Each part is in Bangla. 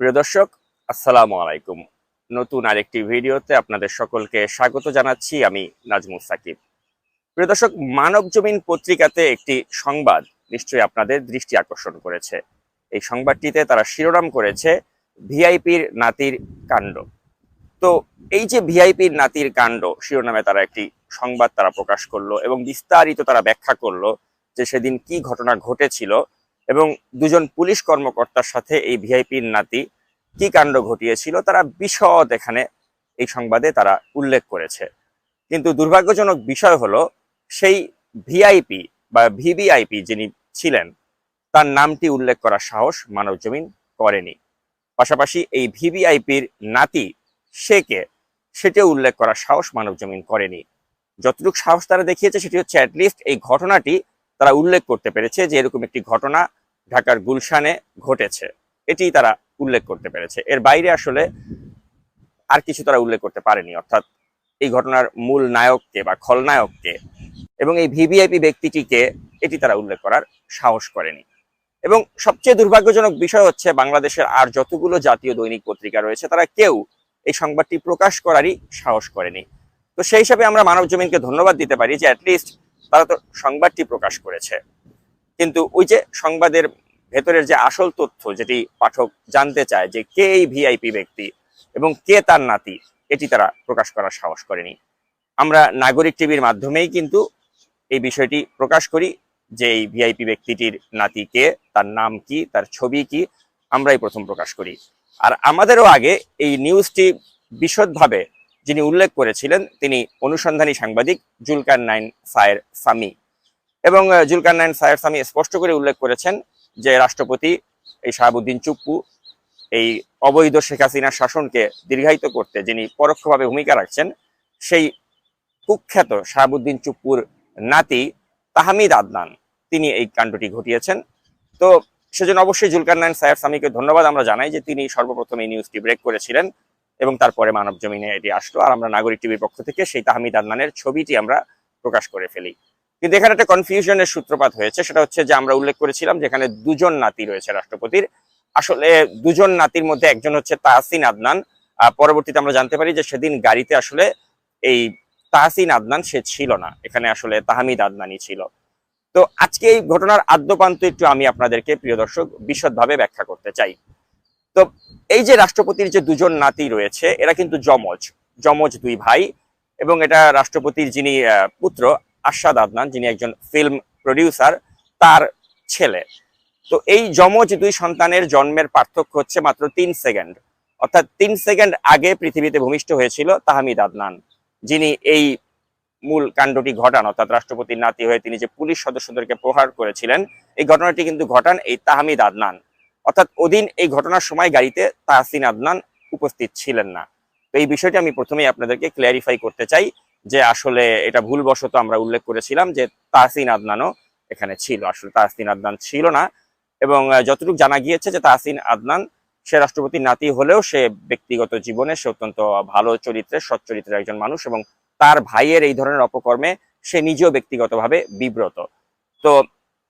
প্রিয় দর্শক, আসসালামু আলাইকুম। নতুন আরেকটি ভিডিওতে আপনাদের সকলকে স্বাগত জানাচ্ছি আমি নাজমুল সাকিব। প্রিয় দর্শক, মানব জমিন পত্রিকাতে একটি সংবাদ নিশ্চয়ই আপনাদের দৃষ্টি আকর্ষণ করেছে। এই সংবাদটিতে তারা শিরোনাম করেছে, ভিআইপির নাতির কাণ্ড। তো এই যে ভিআইপির নাতির কাণ্ড, শিরোনামে তারা একটি সংবাদ তারা প্রকাশ করল এবং বিস্তারিত তারা ব্যাখ্যা করল যে সেদিন কি ঘটনা ঘটেছিল এবং দুজন পুলিশ কর্মকর্তার সাথে এই ভিআইপির নাতি কি কাণ্ড ঘটিয়েছিল তারা বিশদ এখানে এই সংবাদে তারা উল্লেখ করেছে। কিন্তু দুর্ভাগ্যজনক বিষয় হলো, সেই ভিআইপি বা ভিভিআইপি যিনি ছিলেন, তার নামটি উল্লেখ করার সাহস মানব জমিন করেনি। পাশাপাশি এই ভিভিআইপির নাতি সে কে সেটিও উল্লেখ করার সাহস মানব জমিন করেনি। যতটুকু সাহস তারা দেখিয়েছে সেটি হচ্ছে অ্যাটলিস্ট এই ঘটনাটি তারা উল্লেখ করতে পেরেছে যে এরকম একটি ঘটনা ঢাকার গুলশানে ঘটেছে। এটি তারা উল্লেখ করতে পেরেছে। এর বাইরে আসলে আর কিছু তারা উল্লেখ করতে পারেনি, অর্থাৎ এই ঘটনার মূল নায়ককে বা খলনায়ককে এবং এই ভিভিআইপি ব্যক্তিটিকে এটি তারা উল্লেখ করার সাহস করেনি। এবং সবচেয়ে দুর্ভাগ্যজনক বিষয় হচ্ছে বাংলাদেশের আর যতগুলো জাতীয় দৈনিক পত্রিকা রয়েছে, তারা কেউ এই সংবাদটি প্রকাশ করারই সাহস করেনি। তো সেই হিসাবে আমরা মানব জমিনকে ধন্যবাদ দিতে পারি যে অ্যাটলিস্ট তারা তো সংবাদটি প্রকাশ করেছে। কিন্তু ওই যে সংবাদের ভেতরের যে আসল তথ্য যেটি পাঠক জানতে চায় যে কে এই ভিআইপি ব্যক্তি এবং কে তার নাতি, এটি তারা প্রকাশ করার সাহস করেনি। আমরা নাগরিক টিভির মাধ্যমেই কিন্তু এই বিষয়টি প্রকাশ করি যে এই ভিআইপি ব্যক্তিটির নাতি কে, তার নাম কি, তার ছবি কি, আমরাই প্রথম প্রকাশ করি। আর আমাদেরও আগে এই নিউজটি বিশদভাবে যিনি উল্লেখ করেছিলেন, তিনি অনুসন্ধানী সাংবাদিক জুলকার নাইন সায়ের সামি এবং জুলকার নাইন সায়ের সামি স্পষ্ট করে উল্লেখ করেছেন যে রাষ্ট্রপতি এই শাহাবুদ্দিন চুপ্পু, এই অবৈধ শেখ হাসিনার শাসনকে দীর্ঘায়িত করতে যিনি পরোক্ষভাবে ভূমিকা রাখছেন, সেই কুখ্যাত শাহাবুদ্দিন চুপ্পুর নাতি তাহমিদ আদনান, তিনি এই কাণ্ডটি ঘটিয়েছেন। তো সেজন্য অবশ্যই জুলকার নাইন সায়ের সামিকে ধন্যবাদ। আমরা জানাই যে তিনি সর্বপ্রথম এই নিউজটি ব্রেক করেছিলেন। এবং তারপরে মানব জমিনে এটি আসলো। আর আমরা নাগরিক টিভির পক্ষ থেকে সেই তাহমিদ আদনানের ছবিটি আমরা প্রকাশ করে ফেলি। কিন্তু এখানে একটা কনফিউশনের সূত্রপাত হয়েছে। সেটা হচ্ছে যে আমরা উল্লেখ করেছিলাম যেখানে দুজন নাতি রয়েছে রাষ্ট্রপতির। আসলে দুজন নাতির মধ্যে একজন হচ্ছে তাহসিন আদনান। পরবর্তীতে আমরা জানতে পারি যে সেদিন গাড়িতে আসলে এই তাহসিন আদনান সে ছিল না। এখানে আসলে তাহমিদ আদনানই ছিল। তো আজকে এই ঘটনার আদ্যপান্ত একটু আমি আপনাদেরকে, প্রিয় দর্শক, বিশদভাবে ব্যাখ্যা করতে চাই। তো এই যে রাষ্ট্রপতির যে দুজন নাতি রয়েছে, এরা কিন্তু যমজ যমজ দুই ভাই এবং এটা রাষ্ট্রপতির যিনি পুত্র আশাদ আদনান, যিনি একজন ফিল্ম প্রডিউসার তার ছেলে। তো এই যমজ দুই সন্তানের জন্মের পার্থক্য হচ্ছে মাত্র তিন সেকেন্ড। অর্থাৎ তিন সেকেন্ড আগে পৃথিবীতে ভূমিষ্ঠ হয়েছিল তাহমিদ আদনান, যিনি এই মূল কাণ্ডটি ঘটান। অর্থাৎ রাষ্ট্রপতির নাতি হয়ে তিনি যে পুলিশ সদস্যদেরকে প্রহার করেছিলেন, এই ঘটনাটি কিন্তু ঘটান এই তাহমিদ আদনান। অর্থাৎ ওদিন এই ঘটনার সময় গাড়িতে তাহসিন আদনান উপস্থিত ছিলেন না। তো এই বিষয়টি আমি প্রথমেই আপনাদেরকে ক্লিয়ারিফাই করতে চাই যে আসলে এটা ভুলবশত আমরা উল্লেখ করেছিলাম যে তাহসিন আদনানও এখানে ছিল। আসলে তাহসিন আদনান ছিল না এবং যতটুকু জানা গিয়েছে যে তাহসিন আদনান সে রাষ্ট্রপতির নাতি হলেও সে ব্যক্তিগত জীবনে সে অত্যন্ত ভালো চরিত্রের, সৎ চরিত্রের একজন মানুষ এবং তার ভাইয়ের এই ধরনের অপকর্মে সে নিজেও ব্যক্তিগতভাবে বিব্রত। তো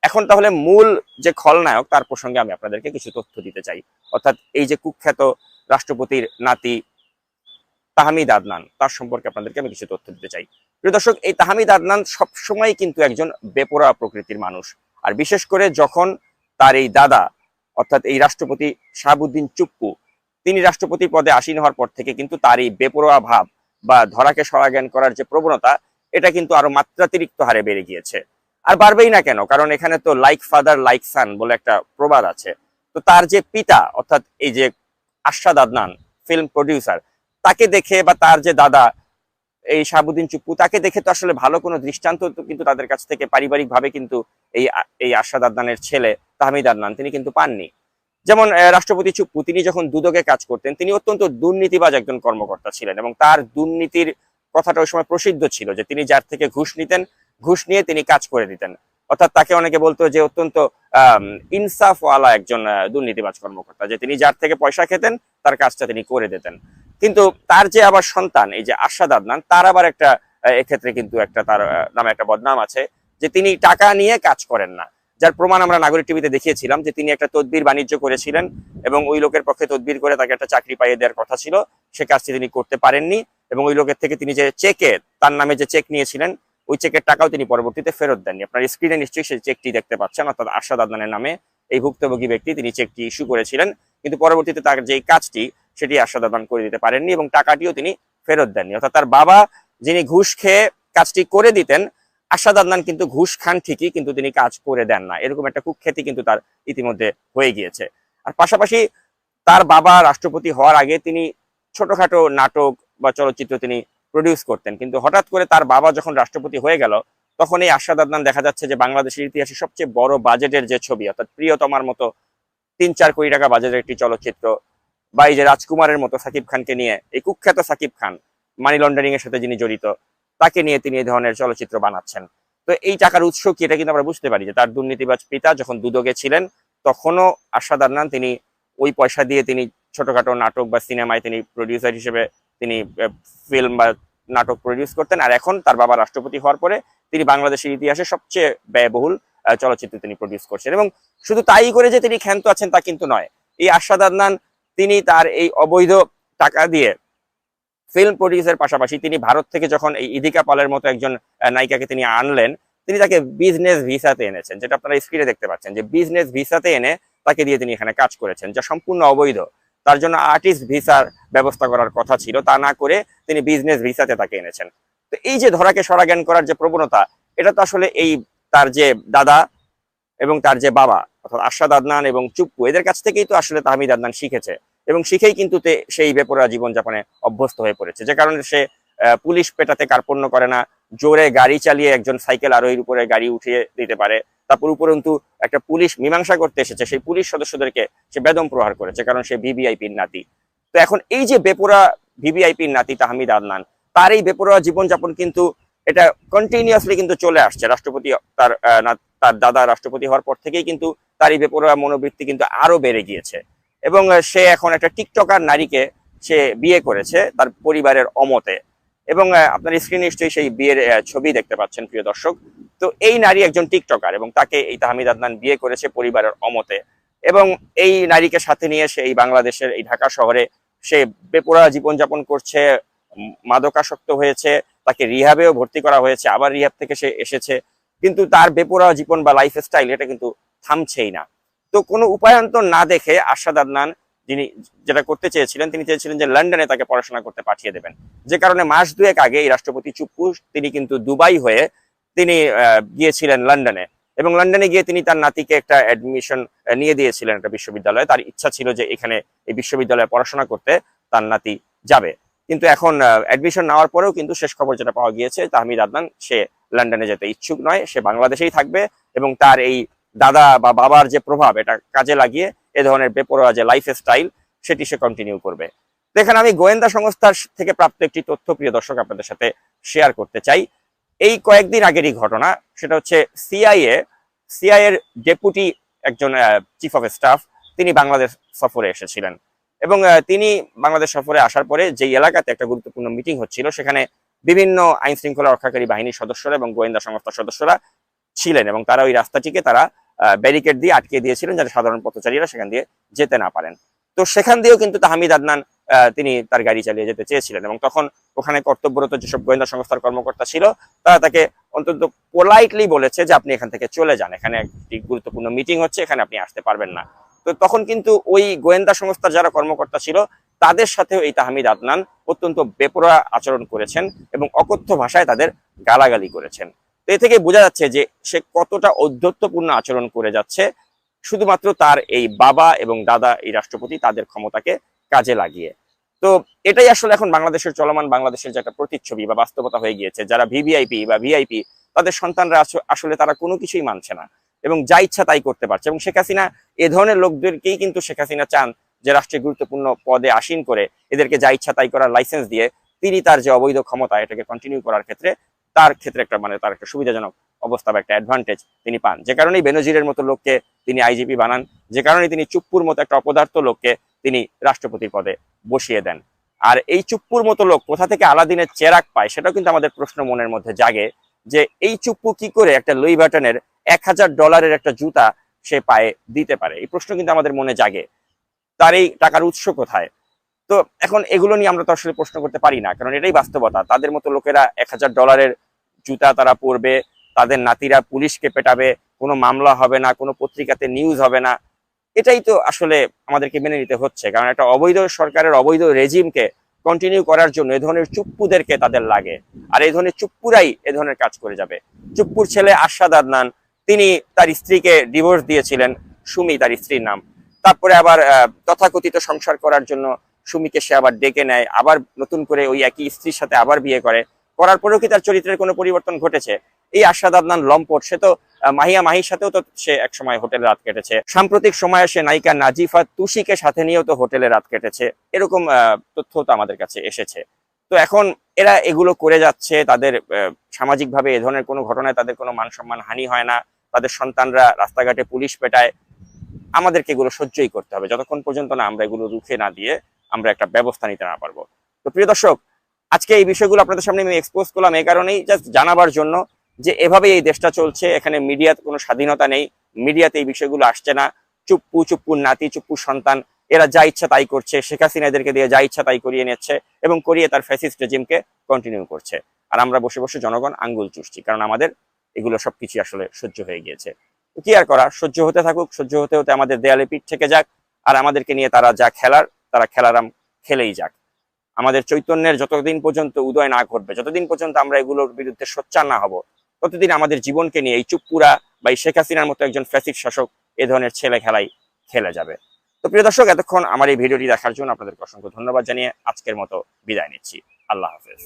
এখন তাহলে মূল যে খলনায়ক, তার প্রসঙ্গে আমি আপনাদেরকে কিছু তথ্য দিতে চাই। অর্থাৎ এই যে কুখ্যাত রাষ্ট্রপতির নাতি তাহমিদ আদনান, তার সম্পর্কে আপনাদেরকে আমি কিছু তথ্য দিতে চাই। প্রিয় দর্শক, এই তাহমিদ আদনান সবসময় কিন্তু একজন বেপরোয়া প্রকৃতির মানুষ। আর বিশেষ করে যখন তার এই দাদা, অর্থাৎ এই রাষ্ট্রপতি শাহাবুদ্দিন চুপ্পু, তিনি রাষ্ট্রপতি পদে আসীন হওয়ার পর থেকে কিন্তু তার এই বেপরোয়া ভাব বা ধরাকে সরাজ্ঞান করার যে প্রবণতা, এটা কিন্তু আরও মাত্রাতিরিক্ত হারে বেড়ে গিয়েছে। আর বাড়বেই না কেন? কারণ এখানে তো লাইক ফাদার লাইক সান বলে একটা প্রবাদ আছে। তো তার যে পিতা, অর্থাৎ এই যে আশাদ আদনান ফিল্ম প্রডিউসার তাকে দেখে বা তার যে দাদা, এই শাহাবুদ্দিন চুপ্পু, তাকে দেখে তো আসলে ভালো কোনো দৃষ্টান্ত কিন্তু তাদের কাছ থেকে পারিবারিক ভাবে কিন্তু এই এই আশাদ আদনানের ছেলে তাহমিদ আদনান, তিনি কিন্তু পাননি। যেমন রাষ্ট্রপতি চুপ্পু, তিনি যখন দুদকে কাজ করতেন, তিনি অত্যন্ত দুর্নীতিবাজ একজন কর্মকর্তা ছিলেন এবং তার দুর্নীতির কথাটা ওই সময় প্রসিদ্ধ ছিল যে তিনি যার থেকে ঘুষ নিতেন ঘুষ নিয়ে তিনি কাজ করে দিতেন। অর্থাৎ তাকে অনেকে বলতো যে অত্যন্ত ইনসাফওয়ালা একজন দুর্নীতিবাজ কর্মকর্তা, যে তিনি যার থেকে পয়সা খেতেন, তার কাজটা তিনি করে দিতেন। কিন্তু তার যে আবার সন্তান, এই যে আশাদ আদনান, তার আবার একটা এক্ষেত্রে কিন্তু একটা তার নামে একটা বদনাম আছে, যে তিনি টাকা নিয়ে কাজ করেন না। যার প্রমাণ আমরা নাগরিক টিভিতে দেখিয়েছিলাম, যে তিনি একটা তদবির বাণিজ্য করেছিলেন এবং ওই লোকের পক্ষে তদবির করে তাকে একটা চাকরি পাইয়ে দেওয়ার কথা ছিল। সে কাজটি তিনি করতে পারেননি এবং ওই লোকের থেকে তিনি যে চেকে তার নামে যে চেক নিয়েছিলেন ওই চেকের টাকাও তিনি পরবর্তীতে ফেরত দেননি। আপনার স্ক্রিনে নিশ্চয়ই সেই চেকটি দেখতে পাচ্ছেন, অর্থাৎ আশাদ আদনানের নামে এই ভুক্তভোগী ব্যক্তি তিনি চেকটি ইস্যু করেছিলেন। কিন্তু পরবর্তীতে তার যে কাজটি, সেটি আশাদ আদনান করে দিতে পারেননি এবং টাকাটিও তিনি ফেরত দেননি। অর্থাৎ তার বাবা যিনি ঘুষ খেয়ে কাজটি করে দিতেন আশাদ আদনান কিন্তু ঘুষ খান ঠিকই, কিন্তু তিনি কাজ করে দেন না। এরকম একটা কুখ্যাতি কিন্তু তার ইতিমধ্যে হয়ে গিয়েছে। আর পাশাপাশি তার বাবা রাষ্ট্রপতি হওয়ার আগে তিনি ছোটখাটো নাটক বা চলচ্চিত্র তিনি প্রডিউস করতেন। কিন্তু হঠাৎ করে তার বাবা যখন রাষ্ট্রপতি হয়ে গেল, তখন এই আশাদ আদনান দেখা যাচ্ছে যে বাংলাদেশের ইতিহাসে সবচেয়ে বড় বাজেটের যে ছবি, অর্থাৎ প্রিয়তমার মতো তিন চার কোটি টাকা বাজেটের একটি চলচ্চিত্র, বা এই যে রাজকুমারের মতো সাকিব খানকে নিয়ে, এই কুখ্যাত সাকিব খান মানি লন্ডারিং এর সাথে যিনি জড়িত, তাকে নিয়ে তিনি এই ধরনের চলচ্চিত্র বানাচ্ছেন। তো এই টাকার উৎস কি এটা কিন্তু আমরা বুঝতে পারি যে তার দুর্নীতিবাজ পিতা যখন দুদকে ছিলেন, তখনও আশাদ আদনান তিনি ওই পয়সা দিয়ে তিনি ছোটখাটো নাটক বা সিনেমায় তিনি প্রডিউসার হিসেবে তিনি ফিল্ম বা নাটক প্রডিউস করতেন। আর এখন তার বাবা রাষ্ট্রপতি হওয়ার পরে তিনি বাংলাদেশের ইতিহাসে সবচেয়ে ব্যয়বহুল চলচ্চিত্র তিনি প্রডিউস করছেন। এবং শুধু তাই করে যে তিনি ক্ষান্ত আছেন তা কিন্তু নয়। এই আশাদ আদনান, তিনি তার এই অবৈধ টাকা দিয়ে ফিল্ম প্রডিউসের পাশাপাশি তিনি ভারত থেকে যখন এই ইদিকা পালের মতো একজন নায়িকাকে তিনি আনলেন, তিনি তাকে বিজনেস ভিসাতে এনেছেন, যেটা আপনারা স্ক্রিনে দেখতে পাচ্ছেন যে বিজনেস ভিসাতে এনে তাকে দিয়ে তিনি এখানে কাজ করেছেন, যা সম্পূর্ণ অবৈধ। তার জন্য আর্টিস্ট ভিসার ব্যবস্থা করার কথা ছিল, তা না করে তিনি বিজনেস ভিসাতে তাকে এনেছেন। তো এই যে ধরাকে সরাজ্ঞান করার যে প্রবণতা, এটা তো আসলে এই তার যে দাদা এবং তার যে বাবা, অর্থাৎ আশাদ আদনান এবং চুপ্পু, এদের কাছ থেকেই তো আসলে তাহমিদ আদনান শিখেছে। এবং শিখেই কিন্তু সেই বেপরা জীবনযাপনে অভ্যস্ত হয়ে পড়েছে। যে কারণে সে পুলিশ পেটাতে কার্পণ্য করে না জোরে গাড়ি চালিয়ে একজন সাইকেল আরোহীর উপরে গাড়ি উঠিয়ে দিতে পারে। তারপর উপরন্তু একটা পুলিশ মীমাংসা করতে এসেছে, সেই পুলিশ সদস্যদেরকে সে বেদম প্রহার করেছে, কারণ সে ভিভিআইপির নাতি। তো এখন এই যে বেপরা ভিভিআইপির নাতি তাহমিদ আদনান, তার এই বেপরোয়া জীবনযাপন কিন্তু এটা কন্টিনিউয়াসলি কিন্তু চলে আসছে। রাষ্ট্রপতি তার তার দাদা রাষ্ট্রপতি হওয়ার পর থেকেই কিন্তু তার এই বেপরোয়া মনোবৃত্তি কিন্তু আরও বেড়ে গিয়েছে। এবং সে এখন একটা টিকটকার নারীকে সে বিয়ে করেছে তার পরিবারের অমতে। এবং আপনার স্ক্রিনে নিশ্চয়ই সেই বিয়ের ছবি দেখতে পাচ্ছেন, প্রিয় দর্শক। তো এই নারী একজন টিকটকার এবং তাকে এই তাহমিদ আদনান বিয়ে করেছে পরিবারের অমতে। এবং এই নারীকে সাথে নিয়ে সে এই বাংলাদেশের, এই ঢাকা শহরে সে বেপরা জীবনযাপন করছে মাদকাসক্ত হয়েছে, তাকে রিহাবেও ভর্তি করা হয়েছে, আবার রিহাব থেকে সে এসেছে। কিন্তু তার বেপরা জীবন বা লাইফ স্টাইল এটা কিন্তু থামছেই না। তো কোনো উপায়ন্তর না দেখে আশাদ আদনান যিনি যেটা করতে চেয়েছিলেন, তিনি চেয়েছিলেন যে লন্ডনে তাকে পড়াশোনা করতে পাঠিয়ে দেবেন। যে কারণে মাস দুয়েক আগে এই রাষ্ট্রপতি চুপ্পু, তিনি কিন্তু দুবাই হয়ে তিনি গিয়েছিলেন লন্ডনে। এবং লন্ডনে গিয়ে তিনি তার নাতিকে একটা অ্যাডমিশন নিয়ে দিয়েছিলেন একটা বিশ্ববিদ্যালয়ে। তার ইচ্ছা ছিল যে এখানে এই বিশ্ববিদ্যালয়ে পড়াশোনা করতে তার নাতি যাবে। কিন্তু এখন অ্যাডমিশন নেওয়ার পরেও কিন্তু শেষ খবর যেটা পাওয়া গিয়েছে, তাহমিদ আদনান, সে লন্ডনে যেতে ইচ্ছুক নয়, সে বাংলাদেশেই থাকবে। এবং তার এই দাদা বা বাবার যে প্রভাব, এটা কাজে লাগিয়ে এ ধরনের বেপরোয়া যে লাইফ স্টাইল সেটি সে কন্টিনিউ করবে। দেখেন, আমি গোয়েন্দা সংস্থার থেকে প্রাপ্ত একটি তথ্য, প্রিয় দর্শক, আপনাদের সাথে শেয়ার করতে চাই। এই কয়েকদিন আগেরই ঘটনা, সেটা হচ্ছে সিআইএ সিআইএ এর ডেপুটি একজন চিফ অফ স্টাফ তিনি বাংলাদেশ সফরে এসেছিলেন। এবং তিনি বাংলাদেশ সফরে আসার পরে যেই এলাকাতে একটা গুরুত্বপূর্ণ মিটিং হচ্ছিল, সেখানে বিভিন্ন আইন শৃঙ্খলা রক্ষাকারী বাহিনীর সদস্যরা এবং গোয়েন্দা সংস্থার সদস্যরা ছিলেন এবং তারা ওই রাস্তাটিকে তারা ব্যারিকেড দিয়ে আটকে দিয়েছিলেন যাতে সাধারণ পথচারীরা সেখান দিয়ে যেতে না পারেন। তো সেখান দিয়েও কিন্তু তাহমিদ আদনান তিনি তার গাড়ি চালিয়ে যেতে চেয়েছিলেন এবং তখন ওখানে কর্তব্যরত যেসব গোয়েন্দা সংস্থার কর্মকর্তা ছিল, তারা তাকে অন্তত পোলাইটলি বলেছে যে আপনি এখান থেকে চলে যান। এখানে একটি গুরুত্বপূর্ণ মিটিং হচ্ছে, এখানে আপনি আসতে পারবেন না। তো তখন কিন্তু ওই গোয়েন্দা সংস্থার যারা কর্মকর্তা ছিল, তাদের সাথেও এই তাহমিদ আদনান অত্যন্ত বেপরোয়া আচরণ করেছেন এবং অকথ্য ভাষায় তাদের গালাগালি করেছেন। তো এ থেকে বোঝা যাচ্ছে যে সে কতটা ঔদ্ধত্যপূর্ণ আচরণ করে যাচ্ছে। শুধুমাত্র তার এই বাবা এবং দাদা, এই রাষ্ট্রপতি তাদের ক্ষমতাকে কাজে লাগিয়ে। তো এটাই আসলে এখন বাংলাদেশের চলমান, বাংলাদেশের যে একটা প্রতিচ্ছবি বা বাস্তবতা হয়ে গিয়েছে, যারা ভিভিআইপি বা ভিআইপি, তাদের সন্তানরা আসলে তারা কোনো কিছুই মানছে না এবং যা ইচ্ছা তাই করতে পারছে এবং শেখ হাসিনা, এ ধরনের লোকদেরকেই কিন্তু শেখ হাসিনা চান যে রাষ্ট্রের গুরুত্বপূর্ণ পদে আসীন করে, এদেরকে যা ইচ্ছা তাই করার লাইসেন্স দিয়ে তিনি তার যে অবৈধ ক্ষমতা, এটাকে কন্টিনিউ করার ক্ষেত্রে তার ক্ষেত্রে একটা মানে তার একটা সুবিধাজনক অবস্থা বা একটা অ্যাডভান্টেজ তিনি পান। যে কারণেই বেনজিরের মতো লোককে তিনি আইজিপি বানান। যে কারণে তিনি চুপ্পুর মতো একটা অপদার্থ লোককে তিনি রাষ্ট্রপতির পদে বসিয়ে দেন। আর এই চুপ্পুর মতো লোক কোথা থেকে আলাদিনের চেরাক পায় সেটাও কিন্তু আমাদের প্রশ্ন মনের মধ্যে জাগে যে এই চুপ্পু কি করে একটা লুই বাটনের এক হাজার ডলারের একটা জুতা সে পায়ে দিতে পারে? এই প্রশ্ন কিন্তু আমাদের মনে জাগে। তার এই টাকার উৎস কোথায়? তো এখন এগুলো নিয়ে আমরা তো আসলে প্রশ্ন করতে পারি না, কারণ এটাই বাস্তবতা। তাদের মতো লোকেরা এক হাজার ডলারের জুতা তারা পরবে, তাদের নাতিরা পুলিশকে পেটাবে, কোনো মামলা হবে না, কোনো পত্রিকাতে নিউজ হবে না। এটাই তো আসলে আমাদেরকে মেনে নিতে হচ্ছে, কারণ একটা অবৈধ সরকারের অবৈধ রেজিমকে কন্টিনিউ করার জন্য এ ধরনের চুপ্পুদেরকে তাদের লাগে। আর এই ধরনের চুপ্পুরাই এ ধরনের কাজ করে যাবে। চুপ্পুর ছেলে আশাদ আদনান, তিনি তার স্ত্রীকে ডিভোর্স দিয়েছিলেন, সুমি তার স্ত্রীর নাম। তারপরে আবার তথাকথিত সংসার করার জন্য সুমিকে সে আবার ডেকে নেয়, আবার নতুন করে ওই একই স্ত্রীর সাথে আবার বিয়ে করে। করার পরেও কি তার চরিত্রের কোনো পরিবর্তন ঘটেছে? এই আশাদ আদনান লম্পট, সে তো মাহিয়া মাহির সাথেও তো সে একসময় হোটেলে রাত কেটেছে। সাম্প্রতিক সময়ে সে নায়িকা নাজিফা তুষিকে সাথে নিয়েও তো হোটেলে রাত কেটেছে। এরকম তথ্য তো আমাদের কাছে এসেছে। তো এখন এরা এগুলো করে যাচ্ছে, তাদের সামাজিকভাবে এ ধরনের কোনো ঘটনায় তাদের কোনো মান সম্মান হানি হয় না, তাদের সন্তানরা রাস্তাঘাটে পুলিশ পেটায়। আমাদেরকে এগুলো সহ্যই করতে হবে। যতক্ষণ পর্যন্ত না আমরা এগুলো রুখে না দিয়ে আমরা একটা ব্যবস্থা নিতে না পারব। তো প্রিয় দর্শক আজকে এই বিষয়গুলো আপনাদের সামনে আমি এক্সপোজ করলাম এই কারণেই জাস্ট জানাবার জন্য যে এভাবেই এই দেশটা চলছে, এখানে মিডিয়াতে কোনো স্বাধীনতা নেই, মিডিয়াতে এই বিষয়গুলো আসছে না। চুপ্পু চুপ্পুর নাতি চুপ্পুর সন্তান, এরা যা ইচ্ছা তাই করছে, শেখ হাসিনা এদেরকে দিয়ে যা ইচ্ছা তাই করিয়ে নিচ্ছে এবং করিয়ে তার ফ্যাসিস্ট রেজিমকে কন্টিনিউ করছে। আর আমরা বসে বসে জনগণ আঙ্গুল চুষছি, কারণ আমাদের এগুলো সবকিছু আসলে সহ্য হয়ে গিয়েছে। কি আর করা, সহ্য হতে থাকুক, সহ্য হতে হতে আমাদের দেয়ালে পিঠ থেকে যাক, আর আমাদেরকে নিয়ে তারা যা খেলার, তারা খেলারাম খেলেই যাক। আমাদের চৈতন্যের যতদিন পর্যন্ত উদয় না ঘটবে, যতদিন পর্যন্ত আমরা এগুলোর বিরুদ্ধে সোচ্চার না হব, ততদিন আমাদের জীবনকে নিয়ে এই চুপকুরা বা এই শেখ হাসিনার মতো একজন ফ্যাসিক শাসক এ ধরনের ছেলে খেলায় খেলে যাবে। তো প্রিয় দর্শক, এতক্ষণ আমার এই ভিডিওটি দেখার জন্য আপনাদের অসংখ্য ধন্যবাদ জানিয়ে আজকের মতো বিদায় নিচ্ছি। আল্লাহ হাফেজ।